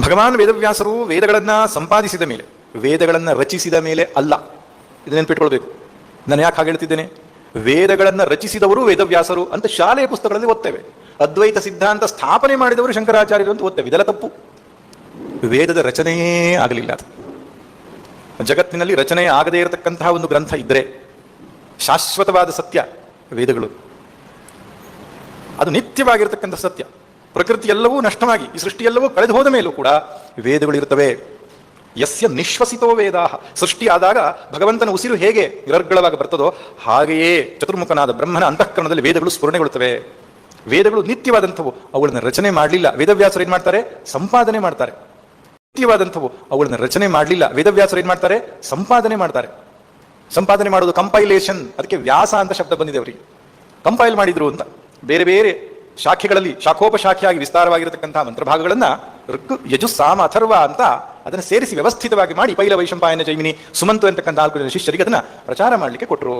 ಭಗವಾನ್ ವೇದವ್ಯಾಸರು ವೇದಗಳನ್ನ ಸಂಪಾದಿಸಿದ ಮೇಲೆ, ವೇದಗಳನ್ನ ರಚಿಸಿದ ಮೇಲೆ ಅಲ್ಲ. ಇದು ನೆನ್ಪಿಟ್ಕೊಳ್ಬೇಕು. ನಾನು ಯಾಕೆ ಹಾಗೆ ಹೇಳ್ತಿದ್ದೇನೆ? ವೇದಗಳನ್ನ ರಚಿಸಿದವರು ವೇದವ್ಯಾಸರು ಅಂತ ಶಾಲೆಯ ಪುಸ್ತಕಗಳಲ್ಲಿ ಓದ್ತೇವೆ. ಅದ್ವೈತ ಸಿದ್ಧಾಂತ ಸ್ಥಾಪನೆ ಮಾಡಿದವರು ಶಂಕರಾಚಾರ್ಯರು ಅಂತ ಓದ್ತೇವೆ. ಇದೆಲ್ಲ ತಪ್ಪು. ವೇದದ ರಚನೆಯೇ ಆಗಲಿಲ್ಲ ಜಗತ್ತಿನಲ್ಲಿ ರಚನೆ ಆಗದೇ ಇರತಕ್ಕಂತಹ ಒಂದು ಗ್ರಂಥ ಇದ್ದರೆ ಶಾಶ್ವತವಾದ ಸತ್ಯ ವೇದಗಳು. ಅದು ನಿತ್ಯವಾಗಿರ್ತಕ್ಕಂಥ ಸತ್ಯ. ಪ್ರಕೃತಿ ಎಲ್ಲವೂ ನಷ್ಟವಾಗಿ, ಈ ಸೃಷ್ಟಿಯೆಲ್ಲವೂ ಕಳೆದು ಹೋದ ಮೇಲೂ ಕೂಡ ವೇದಗಳು ಇರುತ್ತವೆ. ಯಸ್ಯ ನಿಶ್ವಸಿತೋ ವೇದ ಸೃಷ್ಟಿ ಆದಾಗ ಭಗವಂತನ ಉಸಿರು ಹೇಗೆ ನಿರರ್ಗಳವಾಗಿ ಬರ್ತದೋ ಹಾಗೆಯೇ ಚತುರ್ಮುಖನಾದ ಬ್ರಹ್ಮನ ಅಂತಃಕರಣದಲ್ಲಿ ವೇದಗಳು ಸ್ಫುರಣೆಗೊಳ್ಳುತ್ತವೆ. ವೇದಗಳು ನಿತ್ಯವಾದಂಥವು ಅವುಗಳನ್ನು ರಚನೆ ಮಾಡಲಿಲ್ಲ. ವೇದವ್ಯಾಸರು ಏನು ಮಾಡ್ತಾರೆ? ಸಂಪಾದನೆ ಮಾಡ್ತಾರೆ. ನಿತ್ಯವಾದಂಥವು ಅವುಗಳನ್ನು ರಚನೆ ಮಾಡಲಿಲ್ಲ. ವೇದವ್ಯಾಸರು ಏನು ಮಾಡ್ತಾರೆ? ಸಂಪಾದನೆ ಮಾಡ್ತಾರೆ. ಸಂಪಾದನೆ ಮಾಡೋದು ಕಂಪೈಲೇಷನ್ ಅದಕ್ಕೆ ವ್ಯಾಸ ಅಂತ ಶಬ್ದ ಬಂದಿದೆ ಅವರಿಗೆ. ಕಂಪೈಲ್ ಮಾಡಿದ್ರು ಅಂತ. ಬೇರೆ ಬೇರೆ ಶಾಖೆಗಳಲ್ಲಿ ಶಾಖೋಪಶಾಖೆಯಾಗಿ ವಿಸ್ತಾರವಾಗಿರತಕ್ಕಂತಹ ಮಂತ್ರಭಾಗಗಳನ್ನ ಋಕ್ ಯಜು, ಸಾಮ, ಅಥರ್ವ ಅಂತ ಅದನ್ನು ಸೇರಿಸಿ ವ್ಯವಸ್ಥಿತವಾಗಿ ಮಾಡಿ ಪೈಲ ವೈಶಂಪಾಯನ ಜೈಮಿನಿ ಸುಮಂತು ಅಂತಕ್ಕಂಥ ನಾಲ್ಕು ಜನ ಶಿಷ್ಯರಿಗೆ ಅದನ್ನ ಪ್ರಚಾರ ಮಾಡಲಿಕ್ಕೆ ಕೊಟ್ಟರು